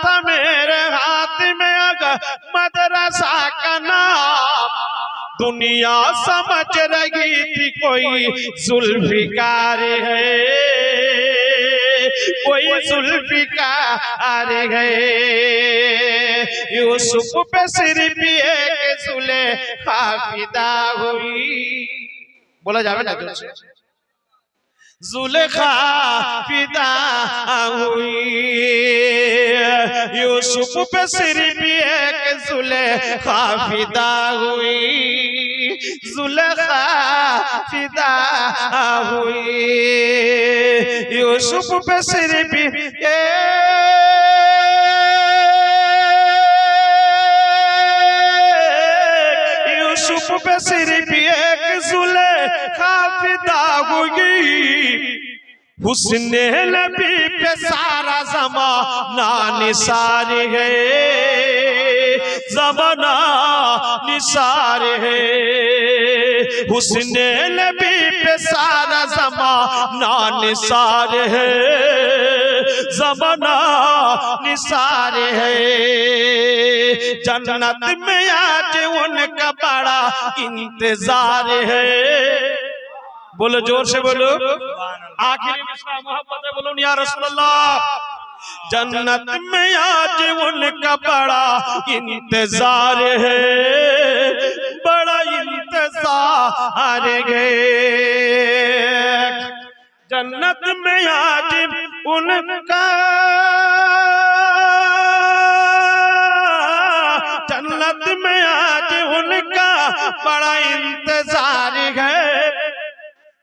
تھا میرے ہاتھ میں اگر مدرسہ کا نام دنیا سمجھ رہی تھی، کوئی زلفکار ہے۔ کوئی زلفکار ہے۔ یوسف پہ صرف یہ کہ ظلے خافدہ ہوئی۔ بولا جاوے نا جو জুলেখা পিতা হুই ইউসুফ পে সিরফ এক জুলেখা পিতা হুই জুলেখা পিতা হুই ইউসুফ পে সিরফ এক। ইউসুফ পে সিরফ এক گئی حسن نبی پہ سارا زمانہ نسار ہے۔ زمانہ نثار ہے۔ حسن نبی پہ سارا زمانہ نسار ہے۔ زمانہ نثار ہے۔ جنت میں آج ان کا بڑا انتظار ہے۔ بولو جور سے بولو۔ آخری مصرہ محبت ہے بولو یا رسول اللہ۔ جنت میں آج ان کا بڑا انتظار ہے۔ بڑا انتظار ہے۔ جنت میں آج ان کا جنت میں آج ان کا بڑا انتظار ہے۔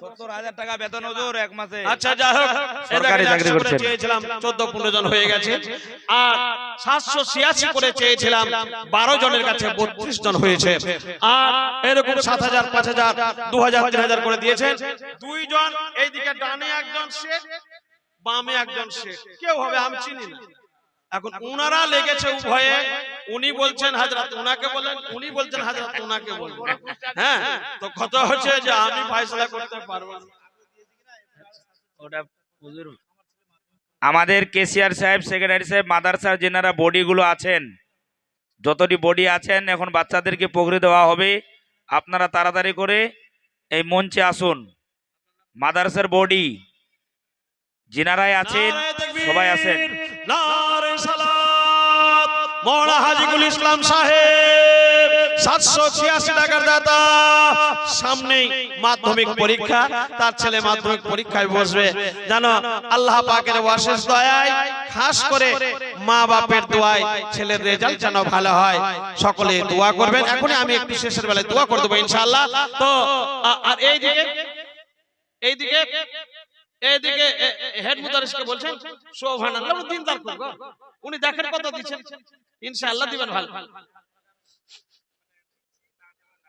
সত্তর হাজার টাকা বেতন ওজোর এক মাসে। আচ্ছা যাই হোক সরকারি চাকরি করছেন। চেয়েছিলাম চোদ্দ পনেরো জন হয়ে গেছে। আর সাতশো ছিয়াশি করে চেয়েছিলাম বারো জনের কাছে বত্রিশ জন হয়েছে। আর এরকম সাত হাজার পাঁচ হাজার দু হাজার তিন হাজার করে দিয়েছেন। দুইজন এইদিকে ডানে একজন শেখ বামে একজন শেখ। কেউ হবে আমি চিনি না। এখন উনারা লেগেছে উভয়ে। উনি বলছেন হাজরাত উনাকে বলেন উনি বলছেন হাজরাত উনাকে বলবেন। হ্যাঁ তো কথা হচ্ছে যে আমি ফয়সলা করতে পারব না। ওটা হুজুর। আমাদের কেসিআর সাহেব সেক্রেটারি সাহেব মাদ্রাসার যেনারা বডিগুলো আছেন যতটি বডি আছেন এখন বাচ্চাদেরকে পকড়ে দেওয়া হবে। আপনারা তাড়াতাড়ি করে এই মঞ্চে আসুন। মাদ্রাসার বডি যিনারাই আছেন সবাই আছেন। সালাত, মৌলা হাজিকুল ইসলাম সাহেব, সাতশো ছিয়াশি টাকার দাতা। সামনেই মাধ্যমিক পরীক্ষা, তার ছেলে মাধ্যমিক পরীক্ষায় বসবে। জানো, আল্লাহ পাকের অশেষ দয়ায়, খাস করে মা বাপের দোয়ায় ছেলের রেজাল্ট যেন ভালো হয়। সকলে দোয়া করবেন। এখনই আমি একটু শেষের বেলায় দোয়া করে দেবো ইনশাআল্লাহ। তো আর এইদিকে এইদিকে এইদিকে হেড মুদারিসকে বলছেন সুবহানাল্লাহ উনি দিনদার করব। উনি দেখেন কত দিচ্ছেন। ইনশাআল্লাহ দিবেন ভালো।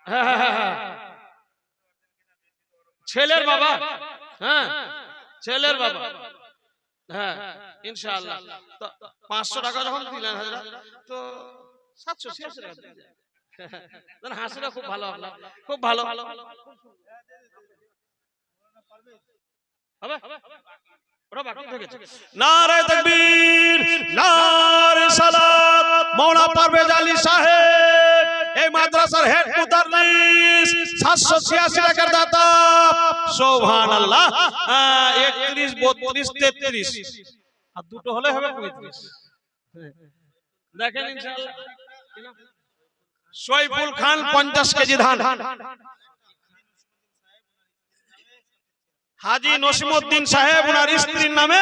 হ্যাঁ, হ্যাঁ, হ্যাঁ, হ্যাঁ। ছেলের বাবা। হ্যাঁ ছেলের বাবা। হ্যাঁ ইনশাআল্লাহ। তো পাঁচশো টাকা যখন দিলেন হাজরা তো সাতশো ছিয়াশি টাকা দিলেন। না, হাসিটা খুব ভালো খুব ভালো হবে? নারে তাকবীর নারে সালাত মাওলানা পারভেজ আলী সাহেব এই মাদ্রাসার হেড মুদাররিস 786 টাকার দাতা। সুবহানাল্লাহ। আহ, 31 32 33 আর দুটো হলে হবে 35 দেখেন ইনশাআল্লাহ। সৈফুল খান 50 কেজি ধান। হাজি নসিমুদ্দিন সাহেব ওনার স্ত্রীর নামে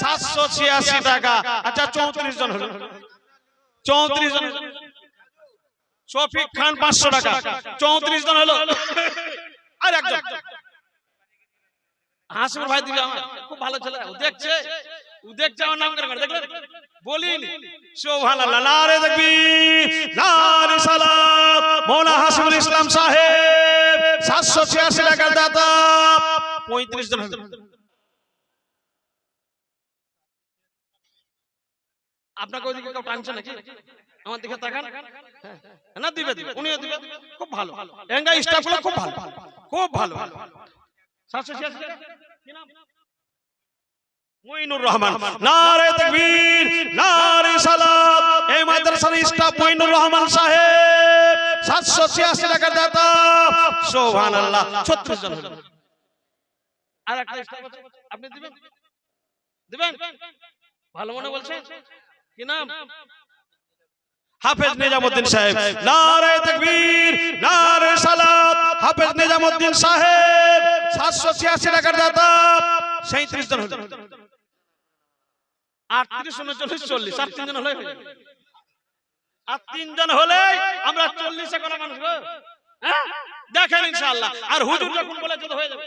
সাতশো ছিয়াশি টাকা। আচ্ছা চৌত্রিশ জন হলো। চৌত্রিশ জন। শফিক খান পাঁচশো টাকা। চৌত্রিশ জন হলো। আর একজন। হাসিমুর ভাই দিবে আমার। খুব ভালো ছেলে। ও দেখছে। দেখছে আমার নাম করে। দেখলেন বলিনি। সুবহানাল্লাহ। নারে তাকবীর নারে সালাত। মৌলা হাসিবুল ইসলাম সাহেব 786 টাকার দাতা। 35 জন আপনাকে ওইদিকে কেউ টানছে নাকি? আমার দিকে তাকান। হ্যাঁ। না, দিবে দিবে। উনিও দিবে। খুব ভালো। এঙ্গা স্টাফ খুব ভালো। খুব ভালো। রহমান। সাহেব। 786 টাকার দাতা। সুবহানাল্লাহ 36 জন। আর একটা স্টাফ আছে আপনি দিবেন? দিবেন? ভালো মনে বলছেন কি নাম? হাফেজ নিজামুদ্দিন সাহেব। নারে তাকবীর নারে সালাত। হাফেজ নিজামুদ্দিন সাহেব 786 টাকার দাতা 37 জন হলো। আটত্রিশ উনচল্লিশ চল্লিশ। আর তিনজন হলে। আর তিনজন হলে আমরা চল্লিশে করা মানুষ গো। হ্যাঁ? দেখেন ইনশাআল্লাহ। আর হুজুর যখন বলে তো হয়ে যাবে।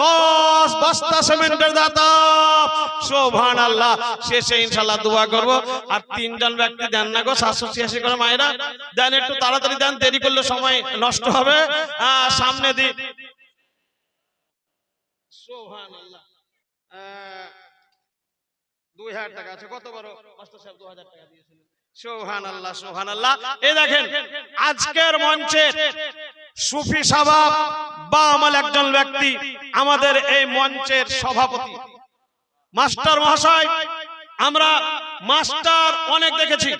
10 বস্তা সিমেন্টের দাতা। সুবহানাল্লাহ শেষে ইনশাআল্লাহ দোয়া করব। আর তিনজন ব্যক্তি দেন না গো 786 করে মায়েরা। দেন একটু তাড়াতাড়ি দেন দেরি করলে সময় নষ্ট হবে। সামনে দি সুবহানাল্লাহ। আহ, দুই হাজার টাকা আছে কত মাস্টার সাহেব দু হাজার টাকা দিয়েছিলেন। সুবহানাল্লাহ সুবহানাল্লাহ। এই দেখেন আজকের মঞ্চে সুফি সাবাব বা আমল একজন ব্যক্তি আমাদের এই মঞ্চের সভাপতি। মাস্টার মহাশয়, আমরা মাস্টার অনেক দেখেছি।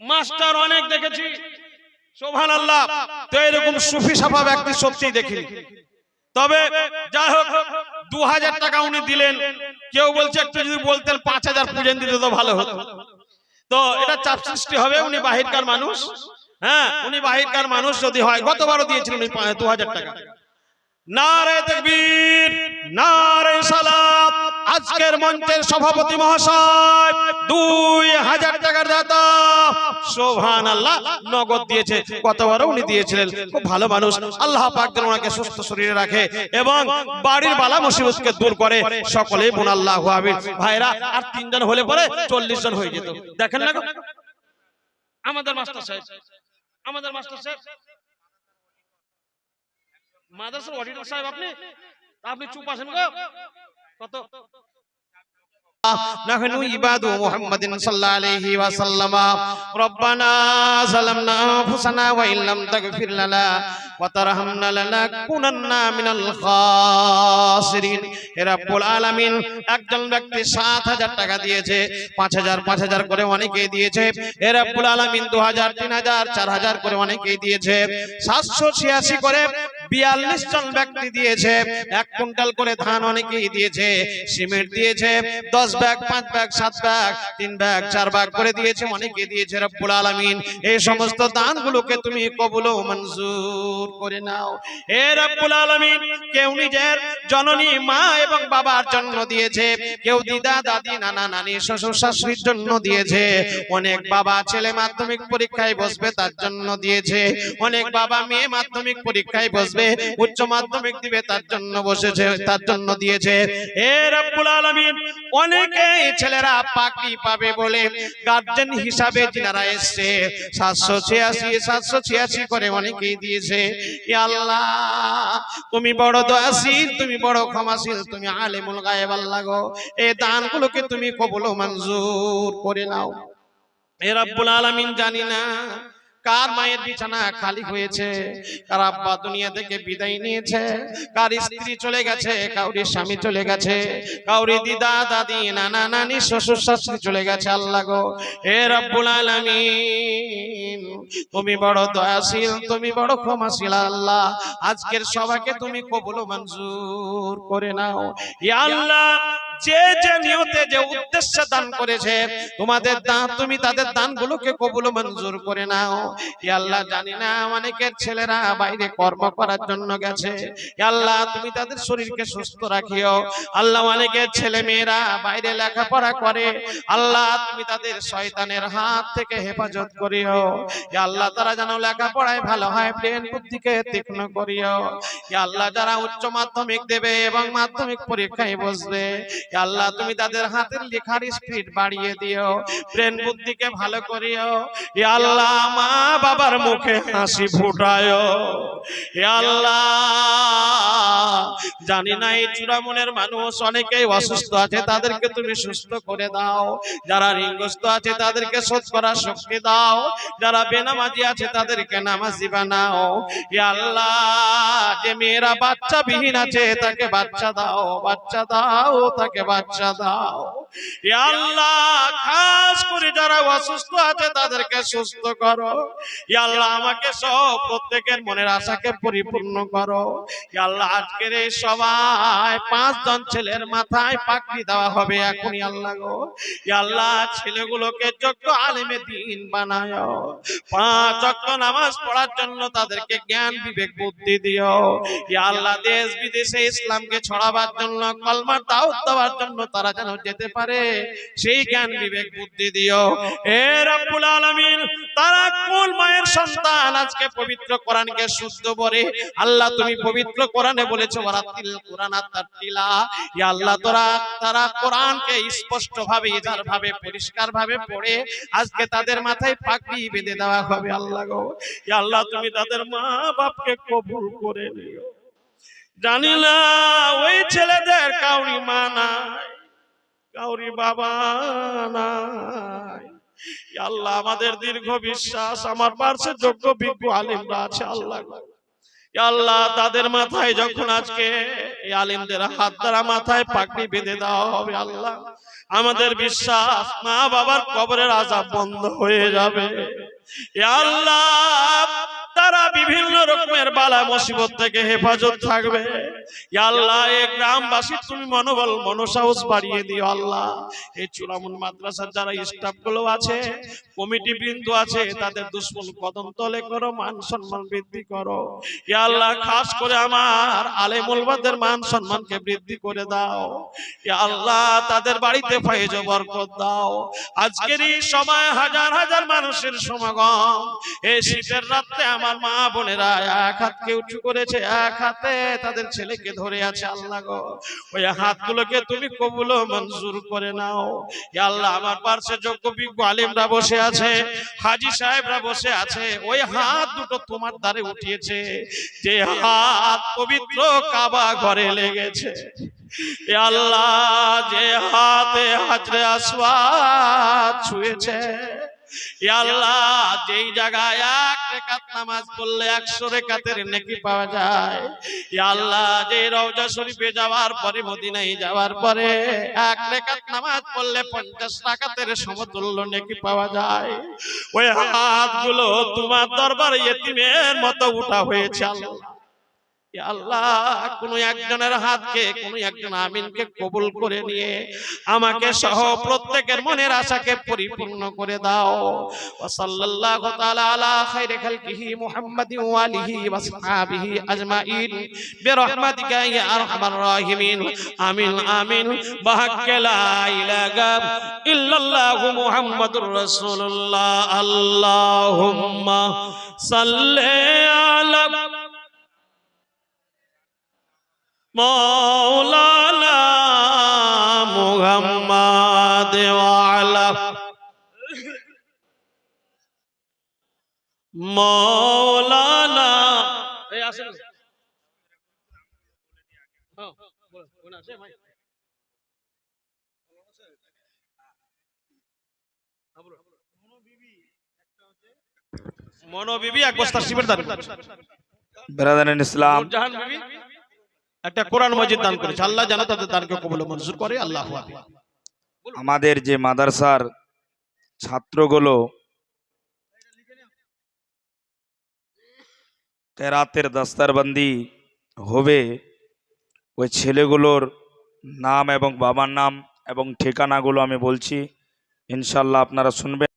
মাস্টার অনেক দেখেছি। সোহান আল্লাহ তো এরকম সুফি সাফা ব্যক্তি সত্যি দেখিনি। তবে যাই হোক দু হাজার টাকা উনি দিলেন। কেউ বলছে, একটু যদি বলতেন পাঁচ হাজার পুজেন দিতে তো ভালো হতো। তো এটা চাপ সৃষ্টি হবে, উনি বাহিরকার মানুষ। হ্যাঁ উনি বাহিরকার মানুষ যদি হয় গতবারও দিয়েছিলেন উনি? দু হাজার টাকা। নারে তকবীর নারে সালাত আজকের মঞ্চের সভাপতি মহাশয় দুই হাজার টাকার দাতা। সোহান আল্লাহ নগদ দিয়েছে। কতবারও উনি দিয়েছিলেন? খুব ভালো মানুষ। আল্লাহ পাক যেন ওনাকে সুস্থ শরীরে রাখে এবং বাড়ির বালা মুসিবতকে দূর করে সকলেই বোন আল্লাহ আমিন। ভাইরা আর তিনজন হলে পরে চল্লিশ জন হয়ে যেত। দেখেন না আমাদের মাস্টার সাহেব। আমাদের মাস্টার সাহেব মাদ্রাসার অডিটর সাহেব আপনি? আপনি চুপ আছেন গো। কত? نحن عباد محمد صلى الله عليه وسلم ربنا ظلمنا أنفسنا وإن لم تغفر لنا وترحمنا لنكونن من الخاسرين হে রব্বুল আলামিন একজন ব্যক্তি সাত হাজার টাকা দিয়েছে পাঁচ হাজার পাঁচ হাজার করে অনেকেই দিয়েছে হে রব্বুল আলামিন দু হাজার তিন হাজার চার হাজার করে অনেকেই দিয়েছে সাতশো ছিয়াশি করে বিয়াল্লিশ জন ব্যক্তি দিয়েছে, এক কুইন্টাল করে ধান অনেকেই দিয়েছে, সিমেন্ট দিয়েছে, দশ ব্যাগ, পাঁচ ব্যাগ, সাত ব্যাগ, তিন ব্যাগ, চার ব্যাগ করে দিয়েছে, অনেকে দিয়েছে রব্বুল আলামিন। এই সমস্ত দানগুলোকে তুমি কবুল মঞ্জুর করে নাও। হে রব্বুল আলামিন, কেউ নিজের জননী মা এবং বাবার জন্য দিয়েছে, কেউ দিদা, দাদি, নানা, নানি, শ্বশুর, শাশুড়ির জন্য দিয়েছে, অনেক বাবা ছেলে মাধ্যমিক পরীক্ষায় বসবে তার জন্য দিয়েছে, অনেক বাবা মেয়ে মাধ্যমিক পরীক্ষায় বসবে উচ্চ মাধ্যমিক দিবে, তার জন্য বসেছে, তার জন্য দিয়েছে। হে রব্বুল আলামিন, অনেকে ছেলেরা পাকড়ি পাবে বলে গার্জেন হিসাবে যিনারা এসছে, সাতশো ছিয়াশি সাতশো ছিয়াশি করে অনেকেই দিয়েছে। আল্লাহ, তুমি বড় দয়াশীল, তুমি বড় ক্ষমাশীল, তুমি আলেমুল গায়েব, আল্লাহ গো। এই দানগুলোকে তুমি কবুল মঞ্জুর করে নাও। এ রব্বুল আলামিন, জানি না কার মায়ের বিছানা খালি হয়েছে? কার আব্বা দুনিয়া থেকে বিদায় নিয়েছে? কার স্ত্রী চলে গেছে? কাউরি স্বামী চলে গেছে? কাউরি দিদা, দাদি, নানা, নানি, শ্বশুর, শাশুড়ি চলে গেছে? আল্লাহ গো, হে রব্বুল আলামিন, তুমি বড় দয়াশীল, তুমি বড় ক্ষমাশীল, আল্লাহ। আজকের সবাইকে তুমি কবুল মঞ্জুর করে নাও। ইয়া আল্লাহ যে যে নিয়তে যে উদ্দেশ্যে দান করেছে, তোমাদের দান, তুমি তাদের দানগুলোকে কবুল মঞ্জুর করে নাও। আল্লাহ, জানি না অনেকের ছেলেরা বাইরে কর্ম করার জন্য গেছে। আল্লাহ, তুমি তাদের শরীরকে সুস্থ রাখিও। আল্লাহ, অনেকের ছেলে মেয়েরা বাইরে লেখাপড়া করে। আল্লাহ, তুমি তাদের শয়তানের হাত থেকে হেফাজত করিও। আল্লাহ, তারা যেন লেখাপড়ায় ভালো হয় ব্রেন বুদ্ধিকে তীক্ষ্ণ করিও। আল্লাহ যারা উচ্চ মাধ্যমিক দেবে এবং মাধ্যমিক পরীক্ষায় বসবে আল্লাহ তুমি তাদের হাতের লেখার স্পিড বাড়িয়ে দিও ব্রেন বুদ্ধিকে ভালো করিও। আল্লাহ মা বাবার মুখে হাসি ফুটায় জানি না এই চূড়ামনের মানুষ অনেকেই অসুস্থ আছে, তাদেরকে তুমি সুস্থ করে দাও। যারা ঋণগ্রস্ত আছে, তাদেরকে শোধ করার শক্তি দাও। যারা বেনামাজি আছে, তাদেরকে নামাজি বানাও। আল্লাহ, যে মেয়েরা বাচ্চা বিহীন আছে, তাকে বাচ্চা দাও বাচ্চা দাও, তাকে বাচ্চা দাও। আল্লাহ, খাস করে যারা অসুস্থ আছে, তাদেরকে সুস্থ করো। আল্লাহ, আমাকে সব প্রত্যেকের মনের আশাকে পরিপূর্ণ করো। আল্লাহ, আজকের এই সবাই পাঁচজন ছেলের মাথায় পাকড়ি দেওয়া হবে এখনই আল্লাহ গো। আল্লাহ, ছেলেগুলোকে যোগ্য আলেমে দিন বানায় পাঁচ অক্ট নামাজ পড়ার জন্য তাদেরকে জ্ঞান, বিবেক, বুদ্ধি দিও। আল্লাহ দেশ বিদেশে ইসলামকে ছড়াবার জন্য, কলমার দাওয়াত দেওয়ার জন্য তারা যেন যেতে পারে, সেই জ্ঞান, বিবেক, বুদ্ধি দিও। তারা কোন মায়ের সন্তান আজকে পবিত্র কোরআনকে শুদ্ধ আল্লাহ তুমি পবিত্র কোরআনে বলেছ ওয়ারাতিল কোরআন তারতিলা ইয়া আল্লাহ, তোরা, তারা কোরআনকে স্পষ্ট ভাবে ইজার ভাবে পরিষ্কার ভাবে পড়ে। আজকে তাদের মাথায় পাগড়ি বেঁধে দেওয়া হবে, আল্লাহ গো। আল্লাহ, তুমি তাদের মা বাপকে কবুল করে নিও। জানি না ওই ছেলেদের কাউরি মা কাউরি বাবা নাই। আল্লাহ, আমাদের দীর্ঘ বিশ্বাস, আমার পার্শ্বে যোগ্য বিজ্ঞ আলিমরা আছে, আল্লাহ। আল্লাহ, তাদের মাথায় যখন আজকে এই আলিমদের হাত দ্বারা মাথায় পাগড়ি বেঁধে দেওয়া হবে, আল্লাহ, আমাদের বিশ্বাস মা বাবার কবরের আজাব বন্ধ হয়ে যাবে। আল্লাহ তারা বিভিন্ন রকমের বালা মুসিবত থেকে হেফাজত থাকবে। আল্লাহ এই গ্রামবাসী, তুমি মনোবল, মনসাহস বাড়িয়ে দিও আল্লাহ। এই চূড়ামুন মাদ্রাসার যারা স্টাফগুলো আছে, কমিটি বৃন্দ আছে, তাদের দুশ্মন কদম তলে করো, মান সম্মান বৃদ্ধি করো। আল্লাহ, খাস করে আমার আলেমুলবাদের মান সম্মানকে বৃদ্ধি করে দাও। আল্লাহ, তাদের বাড়িতে ফাইজ বরকত দাও। আজকের এই সময় হাজার হাজার মানুষের সমাগম। এই শীতের রাত্রে আমার মা বোনেরা এক হাতকে উঁচু করেছে, এক হাতে তাদের ছেলেকে ধরে আছে, আল্লাহ গো। ওই হাতগুলোকে তুমি কবুল মঞ্জুর করে নাও। আল্লাহ, আমার পার্শ্বে যোগ্য বিজ্ঞ আলিমরা বসে আছে, হাজি সাহেবরা বসে আছে। ওই হাত দুটো তোমার দ্বারে উঠিয়েছে। যে হাত পবিত্র কাবা ঘরে লেগেছে। আল্লাহ, যে হাতে হাজরে আসওয়াদ ছুঁয়েছে। আল্লাহ, যেই জায়গায় এক রেখাত নামাজ পড়লে একশো রেখাতের নেকি পাওয়া যায়। আল্লাহ যে রওজা শরীফে যাওয়ার পরে, মদিনায় যাওয়ার পরে এক রেখাত নামাজ পড়লে পঞ্চাশ রাকাতের সমতুল্য নেকি পাওয়া যায়। ওই হাতগুলো তোমার দরবারে ইয়েতিমের মতো উঠা হয়েছে, আল্লাহ। আল্লাহ, কোন একজনের হাতকে, কোন একজন আমিনকে কবুল করে নিয়ে আমাকে সহ প্রত্যেকের মনের আশাকে পরিপূর্ণ করে দাও। সাল্লাল্লাহু তাআলা আলা খাইরি খালকিহি মুহাম্মাদিন ওয়া আলিহি ওয়া সাহবিহি আজমাইন। বিরহমাতিকা ইয়া আরহামার রাহিমিন। আমিন আমিন। বাহাক্কে লা ইলাহা ইল্লাল্লাহু মুহাম্মাদুর রাসূলুল্লাহ। আল্লাহুম্মা সাল্লি আলা মৌলানা মুহাম্মদ ওয়ালা মৌলানা এই আসেন। হ্যাঁ, বলো, কোন আছে ভাই? হ্যাঁ, মনো বিবি এক বস্তা শিবের দান। ব্রাদার ইসলাম। জাহান বিবি। একটা কোরআন মজিদ দান করেছে। আল্লাহ জানা তাদের দানকে কবুল মঞ্জুর করে। আল্লাহ আমাদের যে মাদ্রাসার ছাত্রগুলো কেরাতের দস্তারবন্দি হবে ওই ছেলেগুলোর নাম এবং বাবার নাম এবং ঠিকানাগুলো আমি বলছি। ইনশাল্লাহ আপনারা শুনবেন।